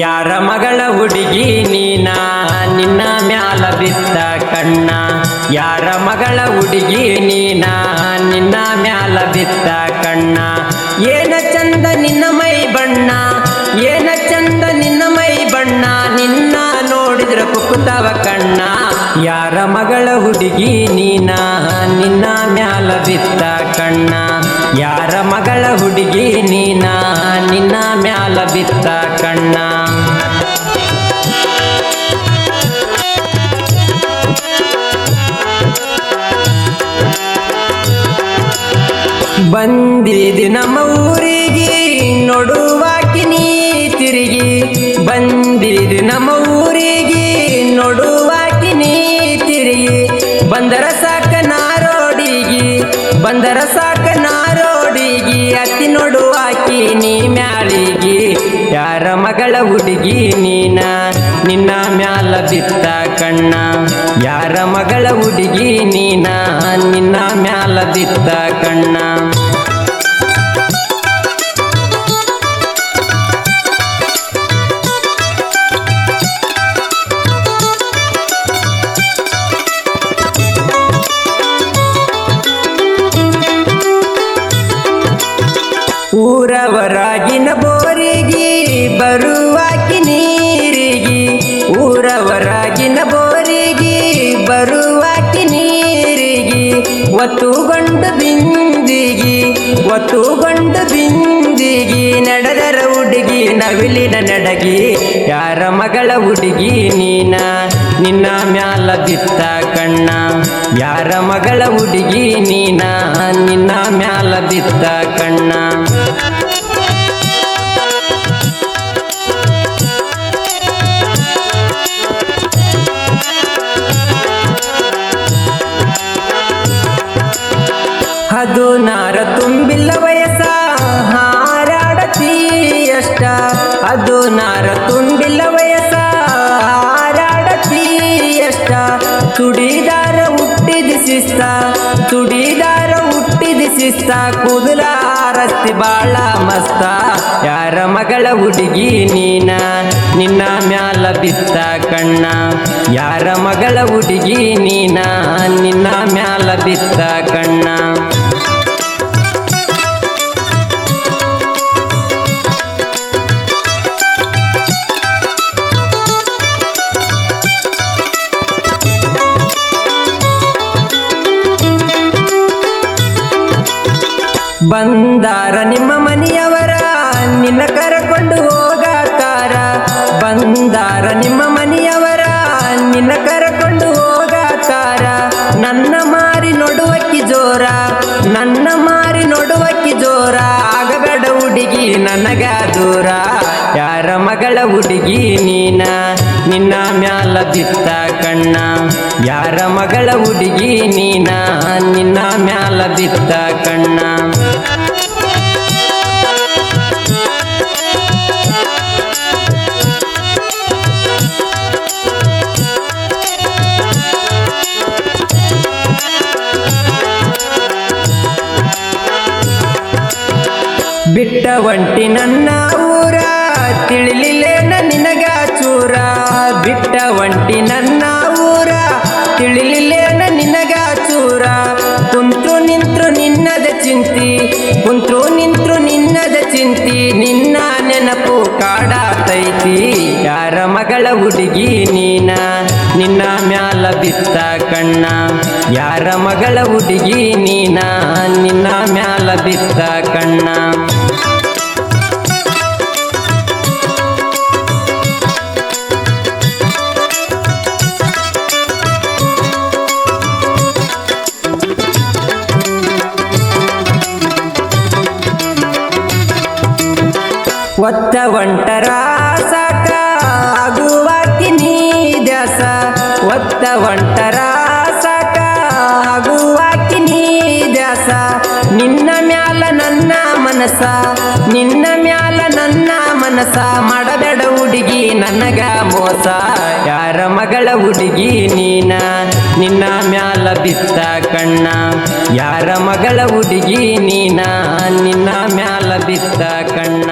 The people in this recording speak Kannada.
ಯಾರ ಮಗಳ ಹುಡುಗಿ ನೀನ? ನಿನ್ನ ಮ್ಯಾಲ ಬಿತ್ತ ಕಣ್ಣ. ಯಾರ ಮಗಳ ಹುಡುಗಿ ನೀನ? ನಿನ್ನ ಮ್ಯಾಲ ಬಿತ್ತ ಕಣ್ಣ. ಏನ ಚಂದ ನಿನ್ನ ಮೈ ಬಣ್ಣ? ಏನ ಚಂದ ನಿನ್ನ ಮೈ ಬಣ್ಣ? ನಿನ್ನ ನೋಡಿದ್ರ ಕುಕ್ಕುತ್ತವ ಕಣ್ಣ. ಯಾರ ಮಗಳ ಹುಡುಗಿ ನೀನ? ನಿನ್ನ ಮ್ಯಾಲ ಬಿತ್ತ ಕಣ್ಣ. ಯಾರ ಮಗಳ ಹುಡುಗಿ ನೀನ? ನಿನ್ನ ಮ್ಯಾಲ ಬಿತ್ತ ಕಣ್ಣ. ಬಂದಿದಿ ನಮ್ಮ ಬಂದರ ಸಾಕ ನಾರೋಡಿಗಿ ಅತಿ ನೋಡುವಾಕಿ ನೀ ಮ್ಯಾಳಿಗಿ. ಯಾರ ಮಗಳ ಹುಡುಗಿ ನೀನ? ನಿನ್ನ ಮ್ಯಾಲ ಬಿತ್ತ ಕಣ್ಣ. ಯಾರ ಮಗಳ ಹುಡುಗಿ ನೀನ? ನಿನ್ನ ಮ್ಯಾಲ ಬಿತ್ತ ಕಣ್ಣ. ಒತ್ತುಗೊಂಡು ಬಿಂದಿಗಿ, ನಡೆದರ ಹುಡುಗಿ, ನವಿಲಿನ ನಡಗಿ. ಯಾರ ಮಗಳ ಹುಡುಗಿ ನೀನ? ನಿನ್ನ ಮ್ಯಾಲ ಬಿತ್ತ ಕಣ್ಣ. ಯಾರ ಮಗಳ ಹುಡುಗಿ ನೀನ? ನಿನ್ನ ಮ್ಯಾಲ ಬಿತ್ತ ಕಣ್ಣ. ಅದು ನಾರ ತುಂಬಿಲ್ಲ ಅದು ನಾರ ತುಂಬಿಲ್ಲ ವಯಸ್ಸ. ಹಾರಾಡತಿ ಅಷ್ಟ ಚುಡಿದಾರ ಹುಟ್ಟಿದ ಶಿಸ್ತ. ಚುಡಿದಾರ ಹುಟ್ಟಿದ ಶಿಸ್ತ. ಕೂದಲ ರಸ್ತಿ ಬಾಳ ಮಸ್ತ. ಯಾರ ಮಗಳ ಹುಡುಗಿ ನೀನ? ನಿನ್ನ ಮ್ಯಾಲ ಬಿತ್ತ ಕಣ್ಣ. ಯಾರ ಮಗಳ ಹುಡುಗಿ ನೀನ? ನಿನ್ನ ಮ್ಯಾಲ ಬಿತ್ತ ಕಣ್ಣ. ಬಂದಾರ ನಿಮ್ಮ ಮನೆಯವರ, ನಿನ್ನ ಕರಕೊಂಡು ಹೋಗಾತಾರ. ಬಂದಾರ ನಿಮ್ಮ ಮನೆಯವರ, ನಿನ್ನ ಕರಕೊಂಡು ಹೋಗಾತಾರ. ನನ್ನ ಮಾರಿ ನೋಡುವಕ್ಕೆ ಜೋರ, ನನ್ನ ಮಾರಿ ನೋಡುವಕ್ಕಿ ಜೋರ, ಆಗಬೇಡ ಹುಡುಗಿ ನನಗ ದೂರ. ಯಾರ ಮಗಳ ಹುಡುಗಿ ನೀನ? ನಿನ್ನ ಮ್ಯಾಲ ಬಿತ್ತ ಕಣ್ಣ. ಯಾರ ಮಗಳ ಹುಡುಗಿ ನೀನ? ನಿನ್ನ ಮ್ಯಾಲ ಬಿತ್ತ ಕಣ್ಣ. ಒಂಟಿ ನನ್ನ ಊರ ತಿಳಿಲಿಲ್ಲೇನ ನಿನಗ ಚೂರ. ಬಿಟ್ಟ ಒಂಟಿ ನನ್ನ ಊರ ತಿಳಿಲಿಲ್ಲೇನ ನಿನಗ ಚೂರ. ಕುಂತ್ರು ನಿಂತ್ರು ನಿನ್ನದ ಚಿಂತಿ, ಕುಂತ್ರು ನಿಂತ್ರು ನಿನ್ನದ ಚಿಂತಿ. ನಿನ್ನ ನೆನಪು ಕಾಡಾತೈತಿ, ಯಾರ ಮಗಳ ಹುಡುಗಿ ನೀನ. ನಿನ್ನ ಮ್ಯಾಲ ಬಿತ್ತ ಕಣ್ಣ, ಯಾರ ಮಗಳ ಹುಡುಗಿ ನೀನ. ನಿನ್ನ ಮ್ಯಾಲ ಬಿತ್ತ ಕಣ್ಣ. ಒತ್ತ ಒಂಟರ ಸಾಕ, ಆಗುವಾಕಿ ನೀ ದ್ಯಾಸ. ಒತ್ತ ಒಂಟರ ಸಾಕ, ಆಗುವಾಕಿ ನೀ ದ್ಯಾಸ. ನಿನ್ನ ಮ್ಯಾಲ ನನ್ನ ಮನಸ ನಿನ್ನ ಮ್ಯಾಲ ನನ್ನ ಮನಸ ಮಾಡಬೇಡ ಹುಡುಗಿ ನನಗ ಮೋಸ, ಯಾರ ಮಗಳ ಹುಡುಗಿ ನೀನ? ನಿನ್ನ ಮ್ಯಾಲ ಬಿತ್ತ ಕಣ್ಣ, ಯಾರ ಮಗಳ ಹುಡುಗಿ ನೀನ? ನಿನ್ನ ಮ್ಯಾಲ ಬಿತ್ತ ಕಣ್ಣ.